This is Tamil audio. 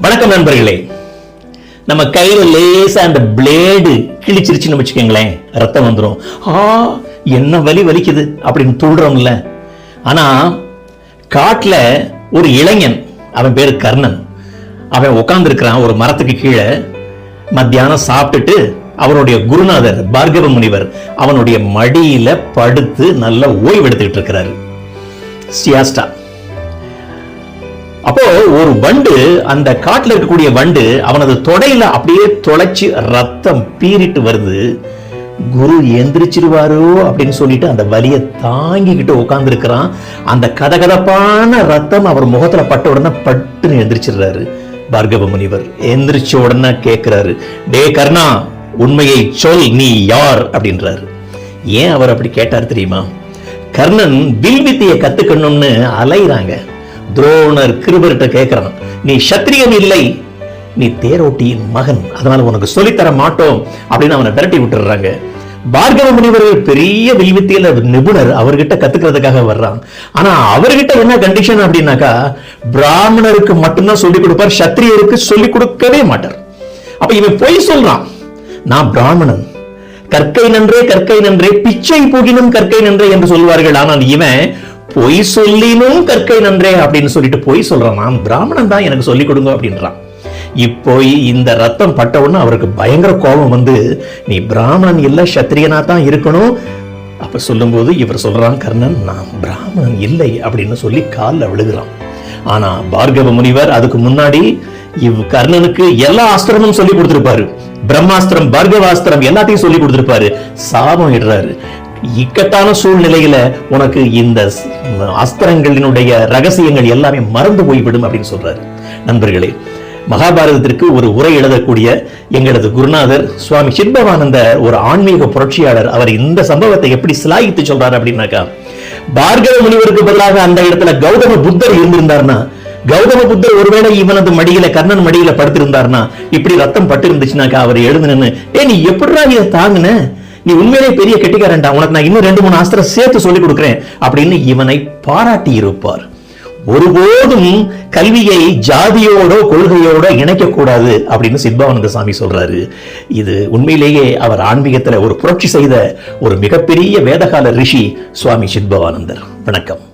வணக்கம் நண்பர்களே. நம்ம கையில லேசா அந்த பிளேடு கிழிச்சிருச்சுன்னு வச்சுக்கோங்களேன் ரத்தம் வந்துடும் ஆ என்ன வலி வலிக்குது அப்படின்னு துள்றோம்ல. ஆனா காட்டுல ஒரு இளைஞன் அவன் பேரு கர்ணன். அவன் உட்காந்துருக்கிறான் ஒரு மரத்துக்கு கீழே. மத்தியானம் சாப்பிட்டுட்டு அவனுடைய குருநாதர் பார்கவ முனிவர் அவனுடைய மடியில படுத்து நல்லா ஓய்வு எடுத்துக்கிட்டு இருக்கிறாரு. சியாஸ்டா அப்போ ஒரு வண்டு அந்த காட்டுல இருக்கக்கூடிய வண்டு அவனது தொடையில அப்படியே தொலைச்சு ரத்தம் பீறிட்டு வருது. குரு எந்திரிச்சிருவாரோ அப்படின்னு சொல்லிட்டு அந்த வலியை தாங்கிக்கிட்டு உட்கார்ந்து அந்த கதகதப்பான ரத்தம் அவர் முகத்துல பட்ட உடனே பட்டுன்னு எந்திரிச்சிடுறாரு. பார்கவ முனிவர் எந்திரிச்ச உடனே கேட்கிறாரு டே கர்ணா உண்மையை சொல் நீ யார்? அப்படின்றாரு. ஏன் அவர் அப்படி கேட்டார் தெரியுமா? கர்ணன் வில்வித்தையை கத்துக்கணும்னு அலைகிறாங்க துரோணர் கிருபர்கிட்ட கேட்கிறான் நீ சத்திரியன் இல்லை நீ தேரோட்டியின் மகன் அதனால உனக்கு சொல்லித்தர மாட்டோம் அப்படின்னு அவனை விரட்டி விட்டுறாங்க பார்கவ முனிவர் பெரிய வில்வித்தியில நிபுணர் அவர்கிட்ட கத்துக்கிறதுக்காக வர்றான். ஆனா அவர்கிட்ட என்ன கண்டிஷன் அப்படின்னாக்கா பிராமணருக்கு மட்டும்தான் சொல்லிக் கொடுப்பார் சத்திரியருக்கு சொல்லிக் கொடுக்கவே மாட்டார். அப்ப இவன் பொய் சொல்றான் நான் பிராமணன் கற்கை நன்றே கற்கை நன்றே பிச்சை போகினும் கற்கை நன்றே என்று சொல்வார்கள் ஆனால் இவன் பொய் சொல்லினும் கற்கை நன்றே அப்படின்னு சொல்லிட்டு பொய் சொல்றான் நான் பிராமணன் தான் எனக்கு சொல்லிக் கொடுங்க அப்படின்றான். இப்போ இந்த ரத்தம் பட்ட உடனே அவருக்கு பயங்கர கோபம் வந்து நீ பிராமணன் இல்ல சத்திரியனா தான் இருக்கணும். அப்ப சொல்லும்போது இவர் சொல்றான் கர்ணன் நான் பிராமணன் இல்லை அப்படின்னு சொல்லி காலில் விழுகிறான். ஆனா பார்கவ முனிவர் அதுக்கு முன்னாடி இவ் கர்ணனுக்கு எல்லா அஸ்திரமும் சொல்லி கொடுத்திருப்பாரு. பிரம்மாஸ்திரம் பர்கவாஸ்திரம் எல்லாத்தையும் சொல்லி கொடுத்திருப்பாரு. சாபம் இடுறாரு. இக்கட்டான சூழ்நிலையில உனக்கு இந்த அஸ்திரங்களினுடைய ரகசியங்கள் எல்லாமே மறந்து போய்விடும் அப்படின்னு சொல்றாரு. நண்பர்களே மகாபாரதத்திற்கு ஒரு உரை எழுதக்கூடிய எங்களது குருநாதர் சுவாமி சிம்பவானந்த ஒரு ஆன்மீக புரட்சியாளர் அவர் இந்த சம்பவத்தை எப்படி சிலாகித்து சொல்றாரு அப்படின்னாக்கா பார்கவ முனிவருக்கு பதிலாக அந்த இடத்துல கௌதம புத்தர் இருந்திருந்தார்னா கௌதம புத்தர் ஒருவேளை இவனது மடியில கர்ணன் மடியில படுத்திருந்தார்னா இப்படி ரத்தம் பட்டு இருந்துச்சுனாக்கா அவர் எழுந்து நின்று ஏ நீ எப்படிடா இதை தாங்குன? நீ உண்மையிலே பெரிய கெட்டிக்காரன்டா. உனக்கு நான் இன்னும் ரெண்டு மூணு அஸ்திரம் சேர்த்து சொல்லி கொடுக்குறேன். அப்படின்னு இவனை பாராட்டி இருப்பார் ஒருபோதும் கல்வியை ஜாதியோட கொள்கையோட இணைக்கக்கூடாது அப்படின்னு சித்பானந்த சாமி சொல்றாரு. இது உண்மையிலேயே அவர் ஆன்மீகத்தில் ஒரு புரட்சி செய்த ஒரு மிகப்பெரிய வேதகால ரிஷி சுவாமி சித்பவானந்தர். வணக்கம்.